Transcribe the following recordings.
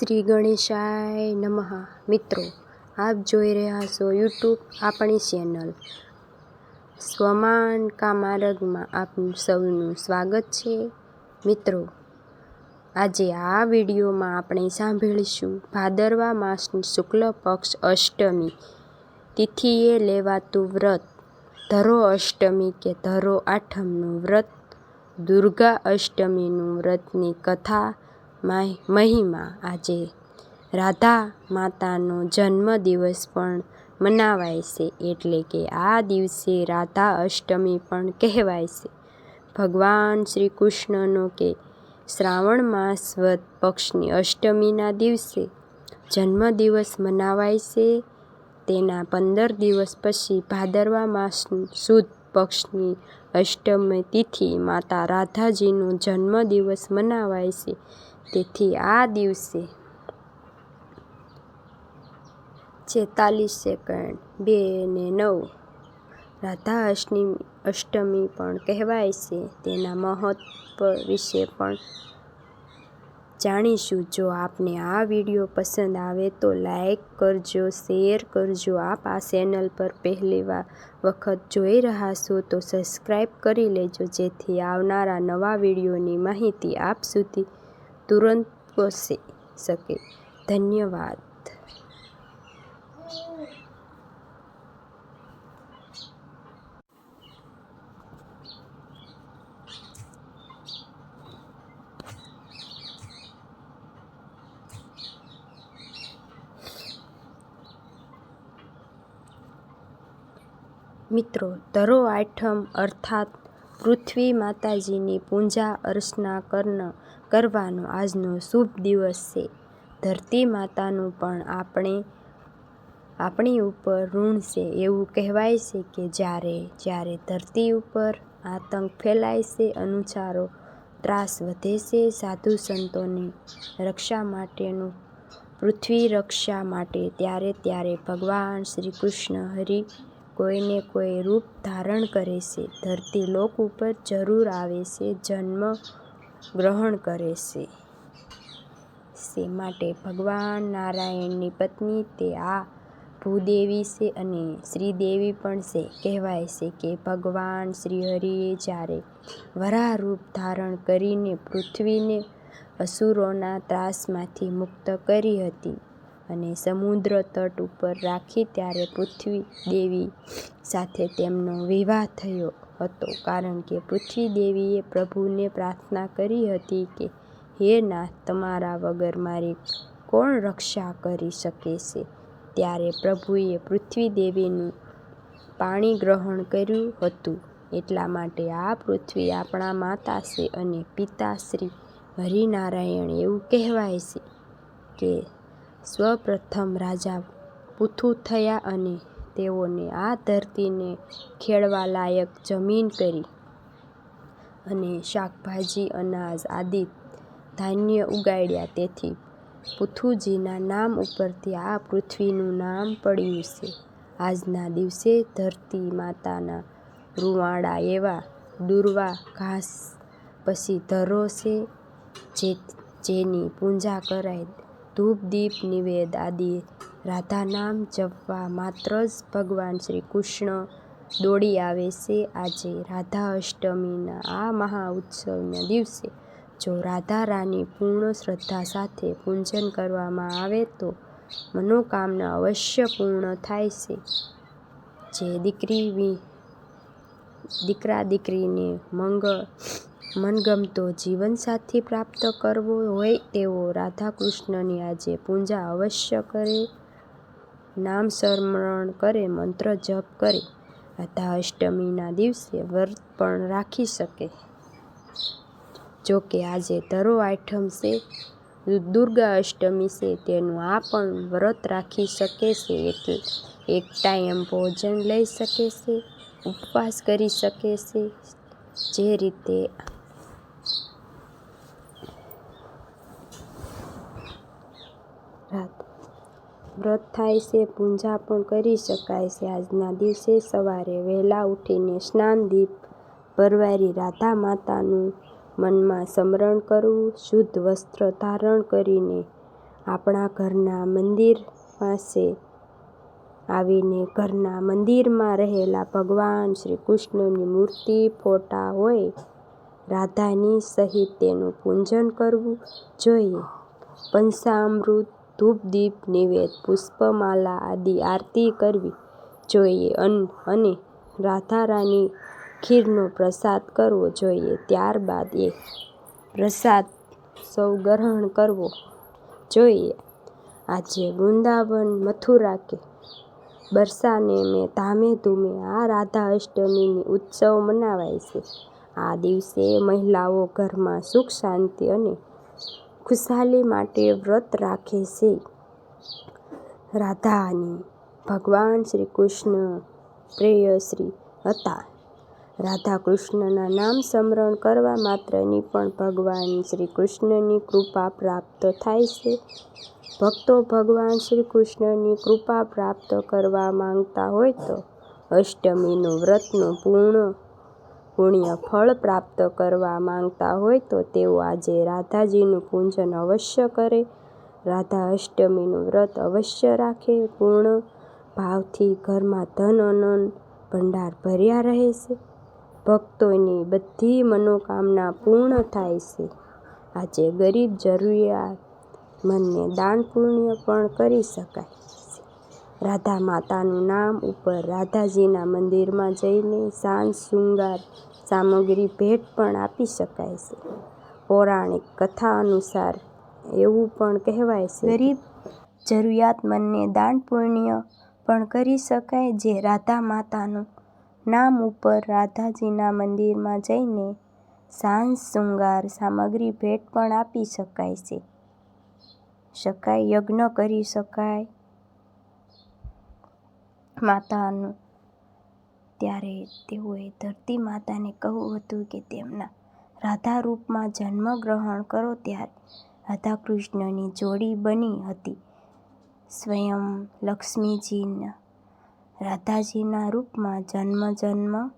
શ્રી ગણેશાય નમઃ. મિત્રો, આપ જોઈ રહ્યા છો યુટ્યુબ આપણી ચેનલ સ્વમાન કા માર્ગમાં આપનું સૌનું સ્વાગત છે. મિત્રો, આજે આ વિડીયોમાં આપણે સાંભળીશું ભાદરવા માસની શુક્લ પક્ષ અષ્ટમી. તિથિએ લેવાતું વ્રત. ધરો અષ્ટમી કે ધરો આઠમનું વ્રત. દુર્ગા અષ્ટમીનું વ્રતની કથા મહિમા. આજે રાધા માતાનો જન્મદિવસ પણ મનાવાય છે, એટલે કે આ દિવસે રાધા અષ્ટમી પણ કહેવાય છે. ભગવાન શ્રી કૃષ્ણનો કે શ્રાવણ માસ વદ પક્ષની અષ્ટમીના દિવસે જન્મદિવસ મનાવાય છે. તેના પંદર દિવસ પછી ભાદરવા માસની સુદ પક્ષની અષ્ટમી તિથિ માતા રાધાજીનો જન્મદિવસ મનાવાય છે. તેથી આ દિવસે છેતાલીસ સેકન્ડ, બે ને નવ. રાધા અષ્ટમી અષ્ટમી પણ કહેવાય છે. તેના મહત્વ વિશે પણ જાણીશું. જો આપને આ વીડિયો પસંદ આવે તો લાઈક કરજો, શેર કરજો. આપ આ ચેનલ પર પહેલી વખત જોઈ રહ્યા છો તો સબસ્ક્રાઈબ કરી લેજો. જેથી આવનારા નવા વિડીયોની માહિતી આપ સુધી તુરંત પહોંચી શકે. ધન્યવાદ. મિત્રો ધરો આઠમ અર્થાત પૃથ્વી માતાજીની પૂજા અર્ચના કરવાનો આજનો શુભ દિવસ છે. ધરતી માતાનું પણ આપણે, આપણી ઉપર ઋણ છે. એવું કહેવાય છે કે જ્યારે જ્યારે ધરતી ઉપર આતંક ફેલાય છે, અનુચારો ત્રાસ વધે છે, સાધુ સંતોની રક્ષા માટેનું, પૃથ્વી રક્ષા માટે ત્યારે ત્યારે ભગવાન શ્રી કૃષ્ણ હરિ કોઈને કોઈ રૂપ ધારણ કરે છે. ધરતી લોક ઉપર જરૂર આવે છે જન્મ ગ્રહણ કરે છે. સે માટે ભગવાન નારાયણની પત્ની તે આ ભૂદેવી છે અને શ્રીદેવી પણ છે. કહેવાય છે કે ભગવાન શ્રીહરિએ જ્યારે વરાહ રૂપ ધારણ કરીને પૃથ્વીને અસુરોના ત્રાસમાંથી મુક્ત કરી હતી અને સમુદ્ર તટ ઉપર રાખી ત્યારે પૃથ્વી દેવી સાથે તેમનો વિવાહ થયો. હતો કારણ કે પૃથ્વી દેવીએ પ્રભુને પ્રાર્થના કરી હતી કે, હે નાથ, તમારા વગર મારી કોણ રક્ષા કરી શકે છે? ત્યારે પ્રભુએ પૃથ્વી દેવીનું પાણી ગ્રહણ કર્યું હતું. એટલા માટે આ પૃથ્વી આપણા માતા છે અને પિતા શ્રી હરિનારાયણ એવું કહેવાય છે કે સૌપ્રથમ રાજા પૃથુ થયા અને તેઓને આ ધરતીને ખેડવા લાયક જમીન કરી અને શાકભાજી, અનાજ આદિ ધાન્ય ઉગાડ્યા. તેથી પૃથુજીના નામ ઉપરથી આ પૃથ્વીનું નામ પડ્યું છે. આજના દિવસે ધરતી માતાના રૂવાડા એવા દુર્વા ઘાસ પછી ધરો છે જે, જેની પૂજા કરાય ધૂપ દીપ નિવેદ આદિ રાધા નામ જપવા માત્ર જ ભગવાન શ્રી કૃષ્ણ દોડી આવે છે. આજે રાધા અષ્ટમીના આ મહા ઉત્સવના દિવસે જો રાધા રાની પૂર્ણ શ્રદ્ધા સાથે પૂજન કરવામાં આવે તો મનોકામના અવશ્ય પૂર્ણ થાય છે. જે દીકરી દીકરા દીકરીને મંગ, મનગમતો જીવનસાથી પ્રાપ્ત કરવો હોય તેઓ રાધા કૃષ્ણની આજે પૂજા અવશ્ય કરે નામ સ્મરણ કરે, મંત્ર જપ કરે. રાધા અષ્ટમીના દિવસે વ્રત પણ રાખી શકે. જો કે આજે ધરો આઠમ છે, દુર્ગા અષ્ટમી છે, તેનું આ પણ વ્રત રાખી શકે છે એટલે એક ટાઈમ ભોજન લઈ શકે છે, ઉપવાસ કરી શકે છે, જે રીતે વ્રત થાય છે પૂજા પણ કરી શકાય છે આજના દિવસે સવારે વહેલા ઉઠીને સ્નાન દીપ પરવારી રાધા માતાનું મનમાં સ્મરણ કરવું શુદ્ધ વસ્ત્ર ધારણ કરીને આપણા ઘરના મંદિર પાસે આવીને ઘરના મંદિરમાં રહેલા ભગવાન શ્રી કૃષ્ણની મૂર્તિ, ફોટા હોય રાધાની સહિત તેનું પૂજન કરવું જોઈએ. પંચામૃત, ધૂપ-દીપ નિવેદ, પુષ્પમાલા આદિ આરતી કરવી જોઈએ અને રાધારાની ખીરનો પ્રસાદ કરવો જોઈએ. ત્યારબાદ એ પ્રસાદ સૌ ગ્રહણ કરવો જોઈએ. આજે વૃંદાવન, મથુરા કે બરસાને મેં ધામે-ધૂમે આ રાધા અષ્ટમીની ઉત્સવ મનાવાય છે. આ દિવસે મહિલાઓ ઘરમાં સુખ શાંતિ અને ખુશાલી માટે વ્રત રાખે છે. રાધાની ભગવાન શ્રી કૃષ્ણ પ્રેયશ્રી હતા. રાધા-કૃષ્ણના નામ સ્મરણ કરવા માત્રની પણ ભગવાન શ્રી કૃષ્ણની કૃપા પ્રાપ્ત થાય છે. ભક્તો ભગવાન શ્રી કૃષ્ણની કૃપા પ્રાપ્ત કરવા માંગતા હોય તો અષ્ટમીનું વ્રતનું પુણ્ય ફળ પ્રાપ્ત કરવા માંગતા હોય તો તેઓ આજે રાધાજીનું પૂજન અવશ્ય કરે, રાધા અષ્ટમીનું વ્રત અવશ્ય રાખે. પૂર્ણ ભાવથી ઘરમાં ધન અનન ભંડાર ભર્યા રહે છે. ભક્તોની બધી મનોકામના પૂર્ણ થાય છે. આજે ગરીબ જરૂરિયાતમંદને દાન-પુણ્ય પણ કરી શકાય રાધા માતાનું નામ ઉપર રાધાજીના મંદિરમાં જઈને સાજ-શૃંગાર સામગ્રી ભેટ પણ આપી શકાય છે. પૌરાણિક કથા અનુસાર એવું પણ કહેવાય છે ગરીબ જરૂરિયાતમંદને દાન-પુણ્ય પણ કરી શકાય. જે રાધા માતાનું નામ ઉપર રાધાજીના મંદિરમાં જઈને સાંજ શૃંગાર સામગ્રી ભેટ પણ આપી શકાય છે શકાય. યજ્ઞ કરી શકાય માતાનું. ત્યારે તેઓએ ધરતી માતાને કહ્યું હતું કે તેમના રાધા રૂપમાં જન્મ ગ્રહણ કરો ત્યારે રાધા-કૃષ્ણની જોડી બની હતી. સ્વયં લક્ષ્મીજીએ રાધાજીના રૂપમાં જન્મ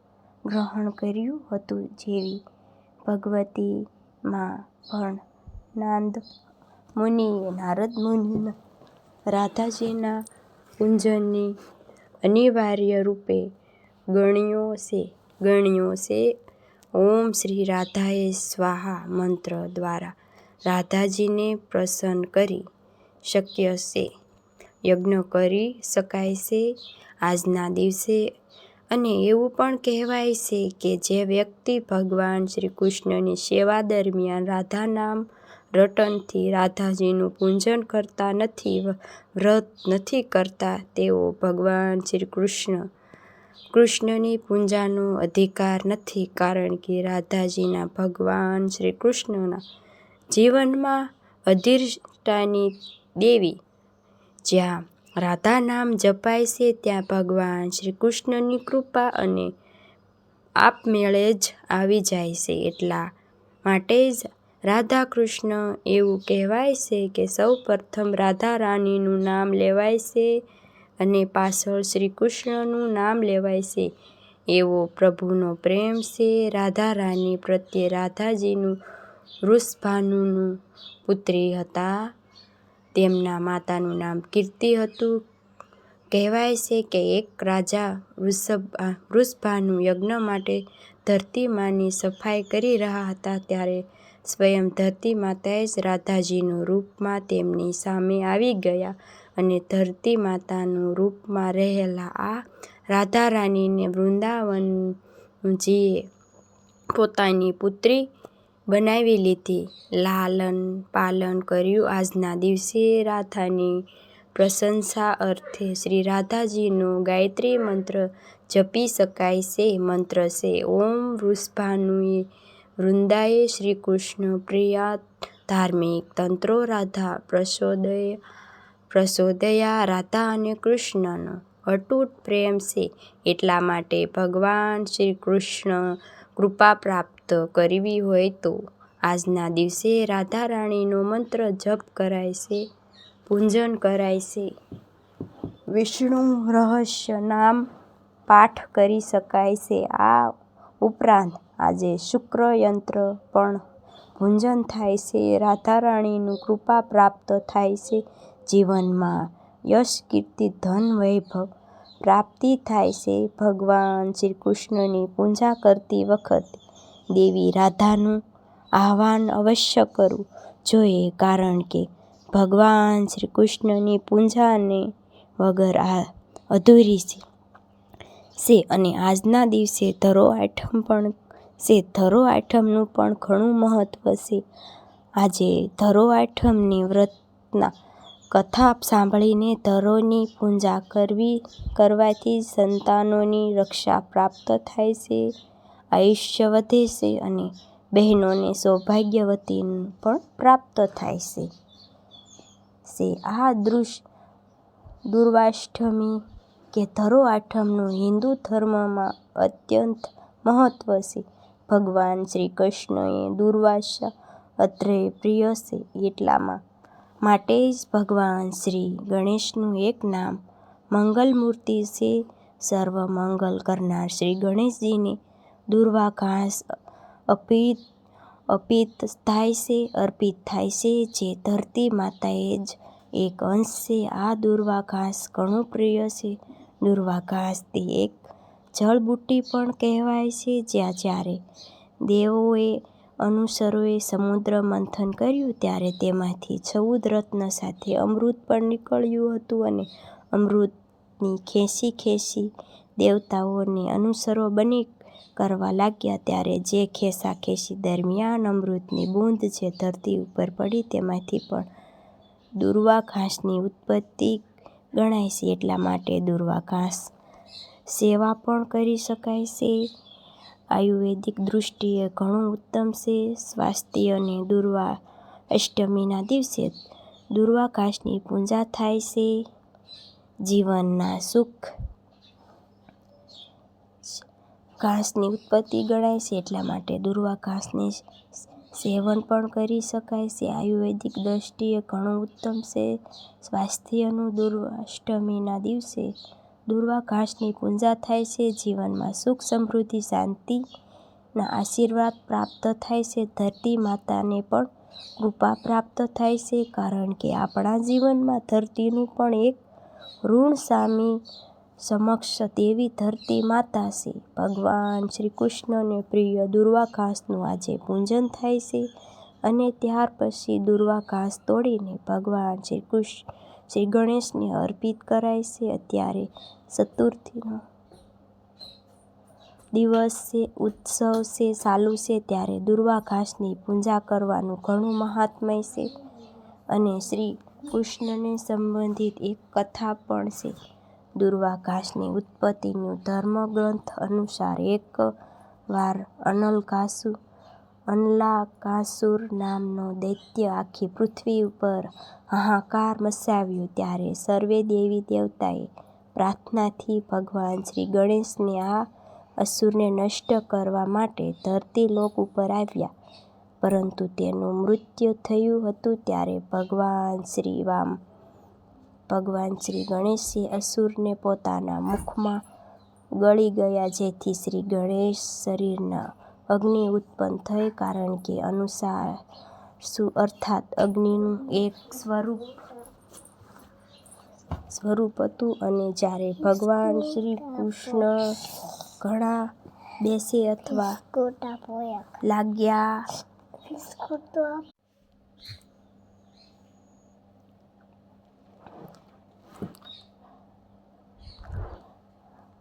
ગ્રહણ કર્યું હતું. જેવી ભગવતી માં પણ નારદ મુનિએ નારદ મુનિને રાધાજીના પૂજનની અનિવાર્ય રૂપે ગણ્યો છે. ગણ્યો છે ઓમ શ્રી રાધાએ સ્વાહા મંત્ર દ્વારા રાધાજીને પ્રસન્ન કરી શક્ય છે, યજ્ઞ કરી શકાય છે આજના દિવસે. અને એવું પણ કહેવાય છે કે જે વ્યક્તિ ભગવાન શ્રી કૃષ્ણની સેવા દરમિયાન રાધા-નામ રટનથી રાધાજીનું પૂજન કરતા નથી, વ્રત નથી કરતા તેઓ ભગવાન શ્રીકૃષ્ણની પૂજાનો અધિકાર નથી. કારણ કે રાધાજીના ભગવાન શ્રી કૃષ્ણના જીવનમાં અધિરતાની દેવી. જ્યાં રાધા-નામ જપાય છે, ત્યાં ભગવાન શ્રી કૃષ્ણની કૃપા અને આપમેળે જ આવી જાય છે. એટલા માટે જ રાધા-કૃષ્ણ એવું કહેવાય છે કે સૌ પ્રથમ રાધા-રાણીનું નામ લેવાય છે અને પાછળ શ્રી કૃષ્ણનું નામ લેવાય છે. એવો પ્રભુનો પ્રેમ છે રાધા રાની પ્રત્યે. રાધાજીનું વૃષભાનુનું પુત્રી હતા. તેમના માતાનું નામ કીર્તિ હતું. કહેવાય છે કે એક રાજા વૃષભ વૃષભાનુ યજ્ઞ માટે ધરતી માની સફાઈ કરી રહ્યા હતા ત્યારે સ્વયં ધરતી માતાએ જ રાધાજીનું રૂપમાં તેમની સામે આવી ગયા અને ધરતી માતાનું રૂપમાં રહેલા આ રાધા-રાણીને વૃંદાવનજીએ પોતાની પુત્રી બનાવી લીધી, લાલન-પાલન કર્યું. આજના દિવસે રાધાની પ્રશંસા અર્થે શ્રી રાધાજીનો ગાયત્રી મંત્ર જપી શકાય છે. મંત્ર છે ઓમ વૃષભાનુએ શ્રી કૃષ્ણ પ્રિયા ધાર્મિક તંત્રો રાધા પ્રચોદયા રાધા અને કૃષ્ણનો અતૂટ પ્રેમ છે. એટલા માટે ભગવાન શ્રી કૃષ્ણ કૃપા પ્રાપ્ત કરવી હોય તો આજના દિવસે રાધા-રાણીનો મંત્ર જપ કરાય છે, પૂજન કરાય છે. વિષ્ણુ રહસ્ય નામ પાઠ કરી શકાય છે. આ ઉપરાંત આજે શુક્ર યંત્ર પણ ભૂંજન થાય છે રાધા રાણીનું કૃપા પ્રાપ્ત થાય છે જીવનમાં યશ, કીર્તિ, ધન, વૈભવ પ્રાપ્તિ થાય છે. ભગવાન શ્રી કૃષ્ણની પૂજા કરતી વખતે દેવી રાધાનું આહ્વાન અવશ્ય કરવું જોઈએ, કારણ કે ભગવાન શ્રી કૃષ્ણની પૂજાને વગર આ અધૂરી છે. અને આજના દિવસે ધરો આઠમ પણ, છે, ધરો આઠમનું પણ ઘણું મહત્ત્વ છે. આજે ધરો આઠમની વ્રતના કથા સાંભળીને ધરોની પૂજા કરવી, કરવાથી સંતાનોની રક્ષા પ્રાપ્ત થાય છે, આયુષ્ય વધે છે અને બહેનોને સૌભાગ્યવતી પણ પ્રાપ્ત થાય છે. સે આ દૃશ, દુર્વાષ્ટમી કે ધરો આઠમનું હિન્દુ ધર્મમાં અત્યંત મહત્વ છે. ભગવાન શ્રી કૃષ્ણએ દુર્વાસા અત્રેય પ્રિય છે એટલા માટે જ ભગવાન શ્રી ગણેશનું એક નામ મંગલમૂર્તિ છે. સર્વ મંગલ કરનાર શ્રી ગણેશજીને દુર્વા ઘાસ અર્પિત અપિત થાય છે, અર્પિત થાય છે. જે ધરતી માતાએ જ એક અંશ છે. આ દુર્વા ઘાસ ઘણું પ્રિય છે. દુર્વા ઘાસ તે એક જળબુટ્ટી પણ કહેવાય છે. જ્યાં જ્યારે દેવોએ અનુસરોએ સમુદ્ર મંથન કર્યું ત્યારે તેમાંથી ચૌદ રત્ન સાથે અમૃત પણ નીકળ્યું હતું અને અમૃતની ખેંચી ખેંચી દેવતાઓને અનુસરો બની કરવા લાગ્યા ત્યારે જે ખેંચાખેંચી દરમિયાન અમૃતની બૂંદ જે ધરતી ઉપર પડી તેમાંથી પણ દુર્વા ઘાસની ઉત્પત્તિ ગણાય છે એટલા માટે દુર્વા ઘાસ સેવા પણ કરી શકાય છે. આયુર્વેદિક દૃષ્ટિએ ઘણું ઉત્તમ છે. સ્વાસ્થ્યની દુર્વા અષ્ટમીના દિવસે દુર્વા ઘાસની પૂજા થાય છે. જીવનના સુખ ઘાસની ઉત્પત્તિ ગણાય છે, એટલા માટે દુર્વા ઘાસને સેવન પણ કરી શકાય છે. આયુર્વેદિક દ્રષ્ટિએ ઘણું ઉત્તમ છે. સ્વાસ્થ્યનું દુર્વા અષ્ટમીના દિવસે દુર્વા ઘાસની પૂજા થાય છે, જીવનમાં સુખ, સમૃદ્ધિ, શાંતિના આશીર્વાદ પ્રાપ્ત થાય છે, ધરતી માતાને પણ કૃપા પ્રાપ્ત થાય છે, કારણ કે આપણા જીવનમાં ધરતીનું પણ એક ઋણ સામી સમક્ષ દેવી ધરતી માતા છે. ભગવાન શ્રી કૃષ્ણને પ્રિય દુર્વા ઘાસનું આજે પૂજન થાય છે અને ત્યાર પછી દુર્વા ઘાસ તોડીને ભગવાન શ્રી કૃષ્ણ શ્રી ગણેશને અર્પિત કરાય છે અત્યારે ચતુર્થીનો દિવસ છે, ઉત્સવ છે ચાલુ છે ત્યારે દુર્વા ઘાસની પૂજા કરવાનું ઘણું મહાત્મય છે અને શ્રી કૃષ્ણને સંબંધિત એક કથા પણ છે. દુર્વા ઘાસની ઉત્પત્તિનું ધર્મગ્રંથ અનુસાર એક વાર અનલકાસુર અનલાકાસુર નામનો દૈત્ય આખી પૃથ્વી ઉપર હાહાકાર મચાવ્યો ત્યારે સર્વે દેવી દેવતાએ પ્રાર્થનાથી ભગવાન શ્રી ગણેશને આ અસુરને નષ્ટ કરવા માટે ધરતીલોક ઉપર આવ્યા. પરંતુ તેનું મૃત્યુ થયું હતું ત્યારે ભગવાન શ્રી વામ ભગવાન શ્રી ગણેશે અસુરને પોતાના મુખમાં ગળી ગયા જેથી શ્રી ગણેશ શરીરના અગ્નિ ઉત્પન્ન થઈ કારણ કે અનુસાર સુ અર્થાત અગ્નિનું એક સ્વરૂપ? સ્વરૂપ હતું અને જ્યારે ભગવાન શ્રી કૃષ્ણ ઘણા બેસે અથવા લાગ્યા.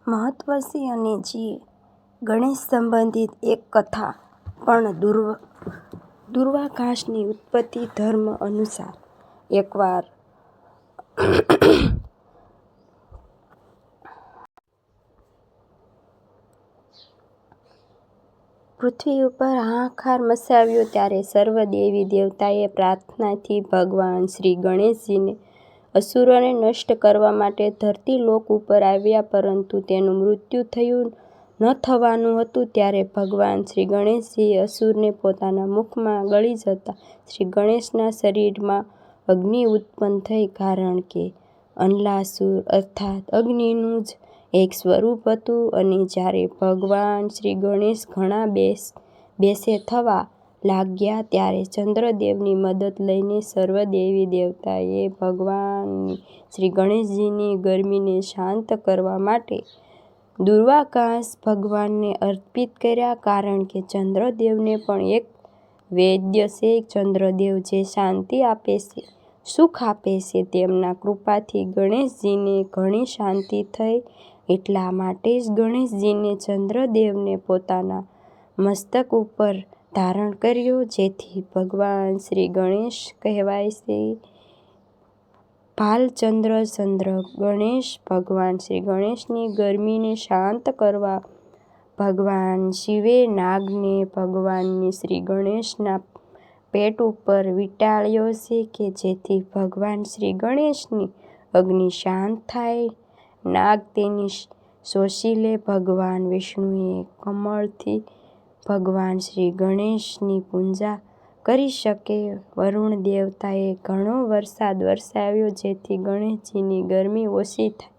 મહત્વ છે અને જે ગણેશ સંબંધિત એક કથા પણ દુર્વ દુર્વા ઘાસની ઉત્પત્તિ ધર્મ અનુસાર. એકવાર પૃથ્વી ઉપર હાહાકાર મચાવ્યો ત્યારે સર્વ દેવી દેવતાએ પ્રાર્થનાથી ભગવાન શ્રી ગણેશજીને અસુરોને નષ્ટ કરવા માટે ધરતીલોક ઉપર આવ્યા, પરંતુ તેનું મૃત્યુ થયું ન થવાનું હતું ત્યારે ભગવાન શ્રી ગણેશજીએ અસુરને પોતાના મુખમાં ગળી જતા શ્રી ગણેશના શરીરમાં અગ્નિ ઉત્પન્ન થઈ કારણ કે અનલાસુર અર્થાત અગ્નિનું જ એક સ્વરૂપ હતું અને જ્યારે ભગવાન શ્રી ગણેશ ઘણા બેસ, બેસે થવા લાગ્યા ત્યારે ચંદ્રદેવની મદદ લઈને સર્વ દેવી દેવતાએ ભગવાન શ્રી ગણેશજીની ગરમીને શાંત કરવા માટે દુર્વા ઘાસ ભગવાનને અર્પિત કર્યા કારણ કે ચંદ્રદેવને પણ એક વૈદ્ય છે ચંદ્રદેવ જે શાંતિ આપે છે, સુખ આપે છે, તેમના કૃપાથી ગણેશજીને ઘણી શાંતિ થઈ એટલા માટે જ ગણેશજીને ચંદ્રદેવને પોતાના મસ્તક ઉપર ધારણ કર્યો, જેથી ભગવાન શ્રી ગણેશ કહેવાય છે. ભાલચંદ્ર ચંદ્ર ગણેશ, ભગવાન શ્રી ગણેશની ગરમીને શાંત કરવા, ભગવાન શિવે નાગને, ભગવાનની શ્રી ગણેશના પેટ ઉપર વીંટાળ્યો છે કે જેથી ભગવાન શ્રી ગણેશની અગ્નિ શાંત થાય. નાગ તેની શોષી લે. ભગવાન વિષ્ણુએ કમળથી ભગવાન શ્રી ગણેશની પૂજા કરી શકે. વરુણ દેવતાએ ઘણો વરસાદ વરસાવ્યો જેથી ગણેશજીની ગરમી ઓછી થાય.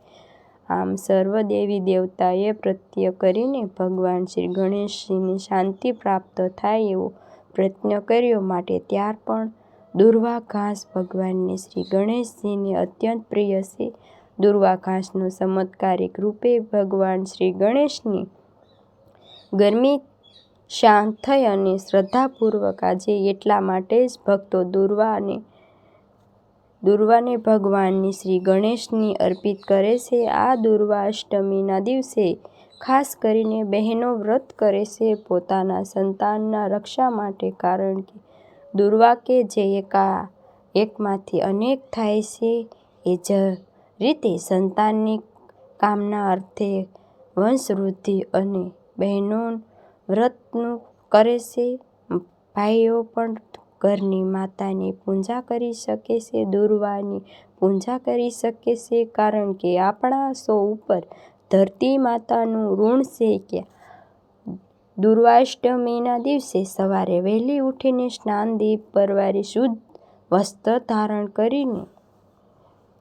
આમ સર્વ દેવી દેવતાએ પ્રત્ય કરીને ભગવાન શ્રી ગણેશજીને શાંતિ પ્રાપ્ત થાય એવો પ્રયત્ન કર્યો માટે ત્યાર પણ દુર્વા ઘાસ ભગવાનને શ્રી ગણેશજીને અત્યંત પ્રિય છે. દુર્વા ઘાસનો ચમત્કારિક રૂપે ભગવાન શ્રી ગણેશની ગરમી શાંત થઈ અને શ્રદ્ધાપૂર્વક આજે એટલા માટે જ ભક્તો દુર્વાને દુર્વાને ભગવાનની શ્રી ગણેશની અર્પિત કરે છે. આ દુર્વા અષ્ટમીના દિવસે ખાસ કરીને બહેનો વ્રત કરે છે પોતાના સંતાનના રક્ષા માટે, કારણ કે દુર્વા કે જે એકા, એકમાંથી અનેક થાય છે, એ જ રીતે સંતાનની કામના અર્થે વંશવૃદ્ધિ અને બહેનો વ્રતનું કરે છે. ભાઈઓ પણ ઘરની માતાની પૂજા કરી શકે છે, દુર્વાની પૂજા કરી શકે છે, કારણ કે આપણા સૌ ઉપર ધરતી માતાનું ઋણ છે કે દુર્વાષ્ટમીના દિવસે સવારે વહેલી ઉઠીને સ્નાન, દીપ, પરવારી, શુદ્ધ વસ્ત્ર ધારણ કરીને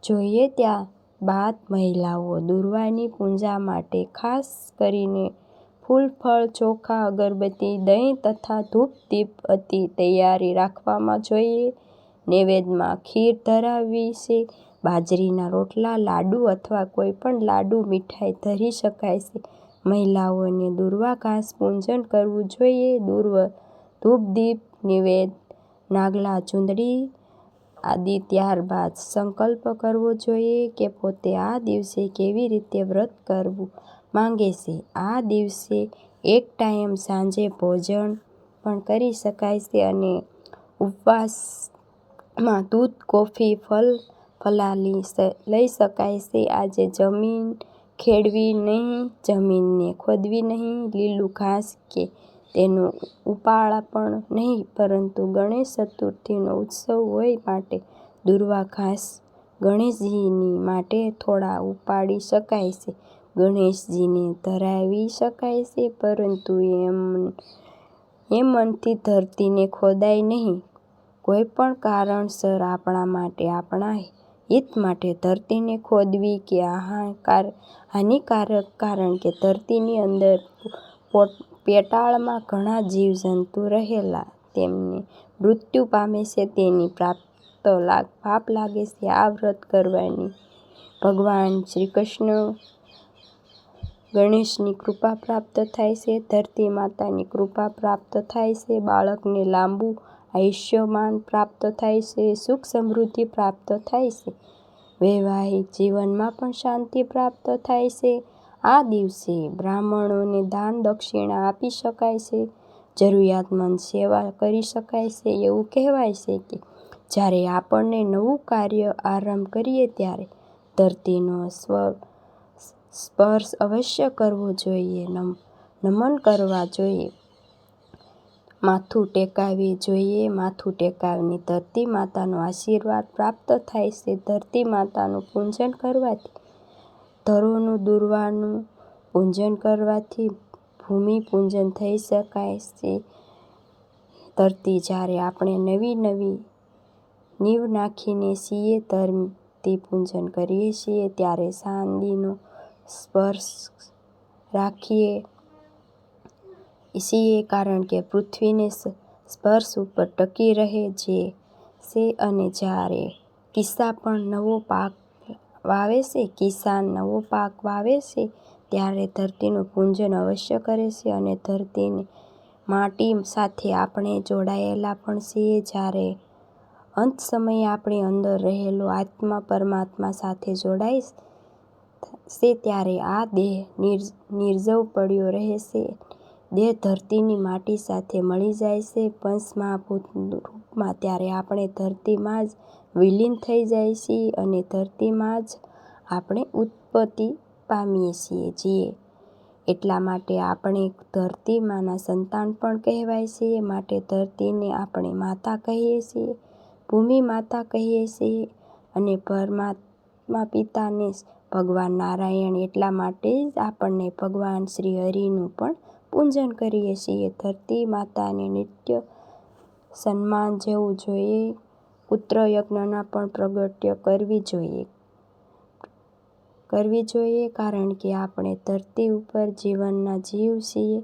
જોઈએ ત્યાં બાદ મહિલાઓ દુર્વાની પૂજા માટે ખાસ કરીને ફૂલ ફળ ચોખા, અગરબત્તી, દહીં તથા ધૂપ દીપ આદિ તૈયારી રાખવામાં જોઈએ. નૈવેદ્યમાં ખીર ધરાવવી છે. બાજરીના રોટલા, લાડુ અથવા કોઈ પણ લાડુ મીઠાઈ ધરી શકાય છે. મહિલાઓને દુર્વા ઘાસ પૂજન કરવું જોઈએ. દુર્વ ધૂપ દીપ નૈવેદ્ય, નાગલા, ચૂંદડી આદિ ત્યારબાદ સંકલ્પ કરવો જોઈએ કે પોતે આ દિવસે કેવી રીતે વ્રત કરવું. માંગે છે. આ દિવસે એક ટાઈમ સાંજે ભોજન પણ કરી શકાય છે અને ઉપવાસમાં દૂધ, કોફી, ફલ ફલાલી લઈ શકાય છે. આજે જમીન ખેડવી નહીં, જમીનને ખોદવી નહીં, લીલું ઘાસ કે તેનો ઉપાડ પણ નહીં, પરંતુ ગણેશ ચતુર્થીનો ઉત્સવ હોય માટે દુર્વા ઘાસ ગણેશજીની માટે થોડા ઉપાડી શકાય છે. ગણેશજીને ધરાવી શકાય છે, પરંતુ એમ મનથી ધરતીને ખોદાય નહીં. કોઈ પણ કારણસર આપણા માટે, આપણા હિત માટે ધરતીને ખોદવી કે હાનિકારક, કારણ કે ધરતીની અંદર પેટાળમાં ઘણા જીવ જંતુ રહેલા, તેમને મૃત્યુ પામે છે, તેની પાપ લાગે છે, આ વ્રત કરવાથી ભગવાન શ્રીકૃષ્ણ ગણેશની કૃપા પ્રાપ્ત થાય છે, ધરતી માતાની કૃપા પ્રાપ્ત થાય છે, બાળકને લાંબુ આયુષ્યમાન પ્રાપ્ત થાય છે, સુખ સમૃદ્ધિ પ્રાપ્ત થાય છે, વૈવાહિક જીવનમાં પણ શાંતિ પ્રાપ્ત થાય છે. આ દિવસે બ્રાહ્મણોને દાન દક્ષિણા આપી શકાય છે, જરૂરિયાતમંદ સેવા કરી શકાય છે, એવું કહેવાય છે કે જ્યારે આપણને નવું કાર્ય આરંભ કરીએ ત્યારે ધરતીનો સ્પર્શ અવશ્ય કરવો જોઈએ નમન કરવા જોઈએ. માથું ટેકાવી જોઈએ, માથું ટેકાવીની ધરતી માતાનો આશીર્વાદ પ્રાપ્ત થાય છે. ધરતી માતાનું પૂજન કરવાથી, ધરોનું દુર્વાનું પૂજન કરવાથી ભૂમિ પૂજન થઈ શકાય છે. ધરતી જ્યારે આપણે નવી નવી નીવ નાખીને છીએ, ધરતી પૂજન કરીએ છીએ, ત્યારે ચાંદીનો સ્પર્શ રાખીએ. છીએ કારણ કે પૃથ્વીને સ્પર્શ ઉપર ટકી રહે છે અને જ્યારે કિસ્સા પણ નવો પાક વાવે છે કિસાન નવો પાક વાવે છે, ત્યારે ધરતીનું પૂજન અવશ્ય કરે છે અને ધરતીની માટી સાથે આપણે જોડાયેલા પણ છીએ. જ્યારે અંત સમયે આપણી અંદર રહેલો આત્મા પરમાત્મા સાથે જોડાય છે ત્યારે આ દેહ નિર્જવ પડ્યો રહે છે દેહ ધરતીની માટી સાથે મળી જાય છે. પંચમહાભૂત રૂપમાં ત્યારે આપણે ધરતીમાં જ વિલીન થઈ જઈએ છીએ અને ધરતીમાં જ આપણે ઉત્પત્તિ પામીએ છીએ એટલા માટે આપણે ધરતીમાના સંતાન પણ કહેવાય છીએ માટે ધરતીને આપણે માતા કહીએ છીએ, ભૂમિ માતા કહીએ છીએ અને પરમાપિતાને ભગવાન નારાયણ એટલા માટે જ આપણને ભગવાન શ્રી હરિનું પણ પૂજન કરીએ છીએ. ધરતી માતાને નિત્ય સન્માન જેવું જોઈએ. પુત્ર યજ્ઞના પણ પ્રગટ્ય કરવી જોઈએ. કરવી જોઈએ કારણ કે આપણે ધરતી ઉપર જીવનના જીવ છીએ.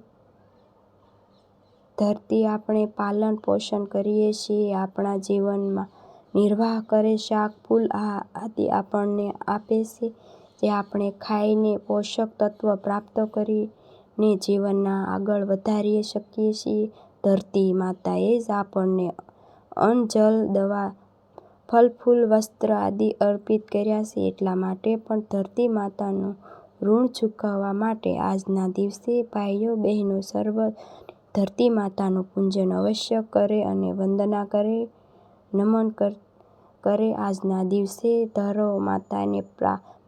ધરતી આપણે પાલન પોષણ કરીએ છીએ. આપણા જીવનમાં નિર્વાહ કરે શાક, ફૂલ આ આદિ આપણને આપે છે, જે આપણે ખાઈને પોષક તત્વ પ્રાપ્ત કરીને જીવનના આગળ વધારી શકીએ છીએ. ધરતી માતાએ જ આપણને અન્ન, જલ, દવા ફલ ફૂલ, વસ્ત્ર આદિ અર્પિત કર્યા છે. એટલા માટે પણ ધરતી માતાનું ઋણ ચૂકવવા માટે આજના દિવસે ભાઈઓ, બહેનો સર્વ ધરતી માતાનું પૂજન અવશ્ય કરે અને વંદના કરે, નમન કરે આજના દિવસે ધરો માતાને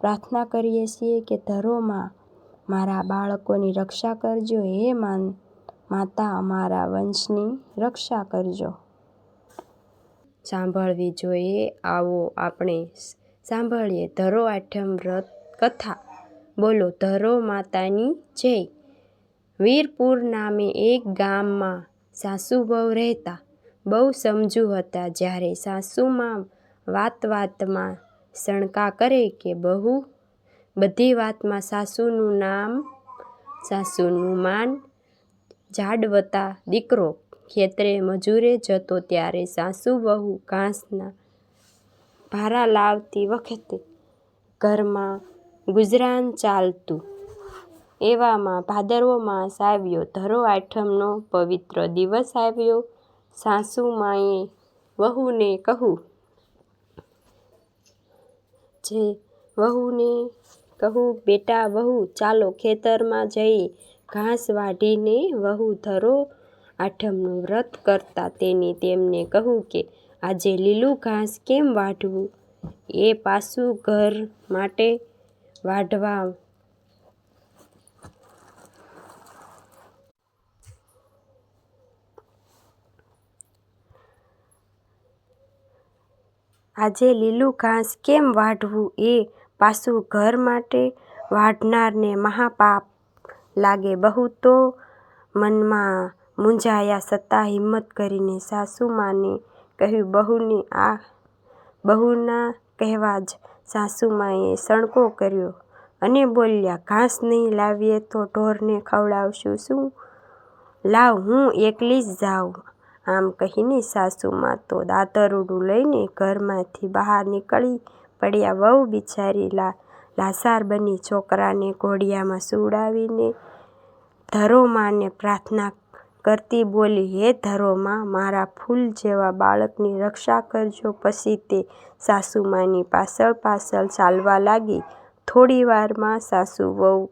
પ્રાર્થના કરીએ છીએ કે ધરો માં, મારા બાળકોની રક્ષા કરજો હે માતા અમારા વંશની રક્ષા કરજો. સાંભળવી જોઈએ આવો આપણે સાંભળીએ ધરો આઠમ વ્રત કથા બોલો, ધરો માતાની જય વીરપુર નામે એક ગામમાં સાસુવહુ રહેતા. બહુ સમજુ હતા. જ્યારે સાસુમાં વાત વાતમાં શંકા કરે કે બહુ બધી વાતમાં સાસુનું નામ, સાસુનું માન, જાડવતા દીકરો ખેતરે મજૂરે જતો ત્યારે સાસુ બહુ ઘાસના ભારા લાવતી વખતે ઘરમાં ગુજરાન ચાલતું. એવામાં ભાદરવો માસ આવ્યો, ધરો આઠમનો પવિત્ર દિવસ આવ્યો સાસુ માએ વહુને કહ્યું બેટા વહુ, ચાલો ખેતરમાં જઈ ઘાસ વાઢીને વહુ ધરો. આઠમનું વ્રત કરતા તેને તેમને કહું કે, આજે લીલું ઘાસ કેમ વાઢવું? એ પાછું ઘર માટે વાઢવા આજે લીલું ઘાસ કેમ વાઢવું એ પાછું ઘર માટે વાઢનારને મહાપાપ લાગે. બહુ તો મનમાં મૂંઝાયા છતાં હિંમત કરીને સાસુમાને કહ્યું બહુના કહેવા જ સાસુમાએ સણકો કર્યો અને બોલ્યાં, ઘાસ નહીં લાવીએ તો ઢોરને ખવડાવશું. શું? લાવ, હું એકલી જ જાઉં. આમ કહીને સાસુમા તો દાતરડું લઈને ઘરમાંથી બહાર નીકળી પડ્યા વહુ બિચારી લા, લાસાર બની છોકરાને ઘોડિયામાં સુવડાવીને ધરોમાને પ્રાર્થના કરતી બોલી, હે ધરોમા, મારા ફૂલ જેવા બાળકની રક્ષા કરજો. પછી તે સાસુમાની પાછળ પાછળ ચાલવા લાગી. થોડી વારમાં સાસુ વહુ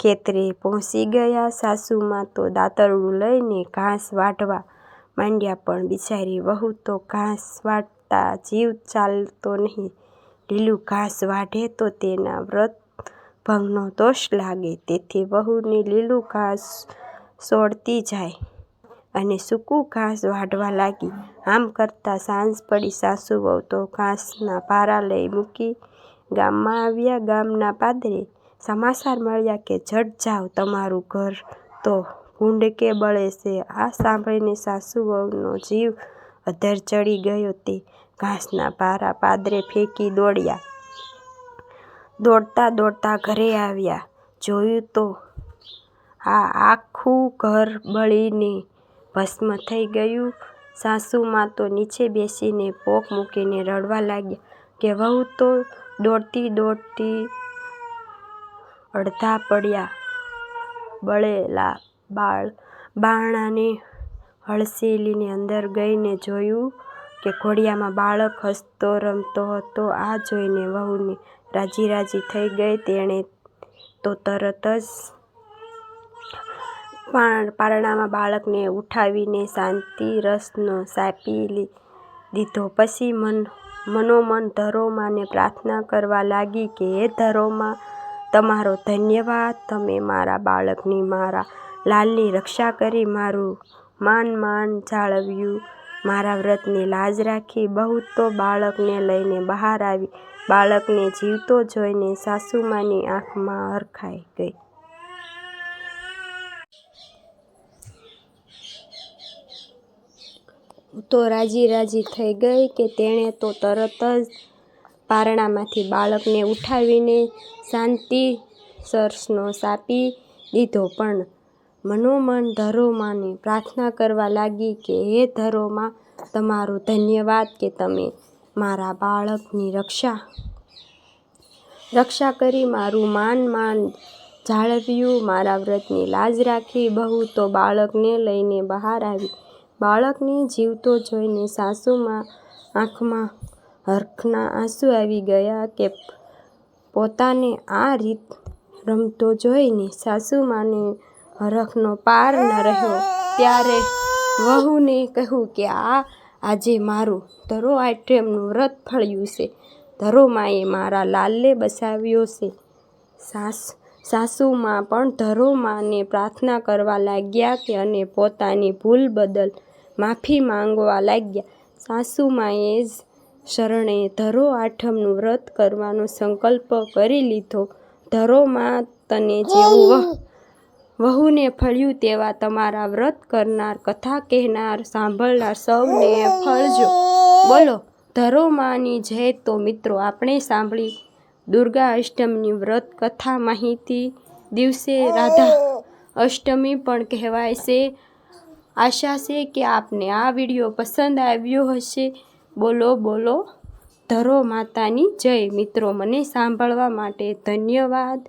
ખેતરે પહોંચી ગયા. સાસુમા તો દાતરડું લઈને ઘાસ વાઢવા માંડ્યાં પણ બિચારી વહુ તો ઘાસ વાટતા જીવ ચાલતો નહીં. લીલું ઘાસ વાઢે તો તેના વ્રત ભંગનો દોષ લાગે. તેથી વહુને લીલું ઘાસ સોડતી જાય અને સૂકું ઘાસ વાઢવા લાગી. આમ કરતાં સાંજ પડી સાસુ વહુ તો ઘાસના ભારા લઈ મૂકી ગામમાં આવ્યા ગામના પાદરે. સમાચાર મળ્યા કે જટ જાઓ તમારું ઘર તો ભૂંડકે બળે છે. આ સાંભળીને સાસુ વહુનો જીવ અધર ચડી ગયો તે ઘાસના ભારા પાદરે ફેંકી દોડ્યા. દોડતા દોડતા ઘરે આવ્યા. જોયું તો આ આખું ઘર બળીને ભસ્મ થઈ ગયું. સાસુમાં તો નીચે બેસીને પોક મૂકીને રડવા લાગ્યા કે વહુ તો દોડતી દોડતી અડધા પડ્યા બળેલા બાળ બારણાને હળસેલીને અંદર ગઈને જોયું કે ઘોડિયામાં બાળક હસતો રમતો હતો. આ જોઈને વહુને રાજી રાજી થઈ ગઈ. તેણે તો તરત જ પારણામાં બાળકને ઉઠાવીને શાંતિ રસનો સાપી દીધો. પછી મન મનોમન ધરોમાને પ્રાર્થના કરવા લાગી કે, હે ધરોમા, તમારો ધન્યવાદ. તમે મારા બાળકની મારા લાલની રક્ષા કરી મારું માન માન જાળવ્યું. મારા વ્રતની લાજ રાખી બહુ તો બાળકને લઈને બહાર આવી. બાળકને જીવતો જોઈને સાસુમાની આંખમાં હરખાઈ ગઈ. તો રાજી રાજી થઈ ગઈ કે તેણે તો તરત જ પારણામાંથી બાળકને ઉઠાવીને શાંતિ સરસનો સાપી દીધો પણ મનોમન ધરોમાને પ્રાર્થના કરવા લાગી કે, હે ધરોમા, તમારો ધન્યવાદ કે તમે મારા બાળકની રક્ષા. રક્ષા કરી મારું માન માન જાળવ્યું, મારા વ્રતની લાજ રાખી, બહુ તો બાળકને લઈને બહાર આવી. બાળકને જીવતો જોઈને સાસુમાં આંખમાં હરખના આંસુ આવી ગયા કે, પોતાને આ રીત રમતો જોઈને સાસુમાને હરખનો પાર ન રહ્યો. ત્યારે વહુને કહ્યું કે, આ, આજે મારું ધરો આઠમનું વ્રત ફળ્યું છે. ધરોમાએ મારા લાલને બસાવ્યો છે. સાસ, સાસુમાં પણ ધરોમાને પ્રાર્થના કરવા લાગ્યા કે અને પોતાની ભૂલ બદલ માફી માંગવા લાગ્યા. સાસુમાએ જ શરણે ધરો આઠમનું વ્રત કરવાનો સંકલ્પ કરી લીધો. ધરોમાં તને જેવું વહુને ફળ્યું તેવા તમારા વ્રત કરનાર, કથા કહેનાર, સાંભળનાર સૌને ફળજો. બોલો ધરોમાની જય તો મિત્રો, આપણે સાંભળી દુર્ગા અષ્ટમીની વ્રત કથા માહિતી દિવસે રાધા અષ્ટમી પણ કહેવાય છે. આશા છે કે આપને આ વીડિયો પસંદ આવ્યો હશે. બોલો બોલો, ધરો માતાની જય. મિત્રો, મને સાંભળવા માટે ધન્યવાદ.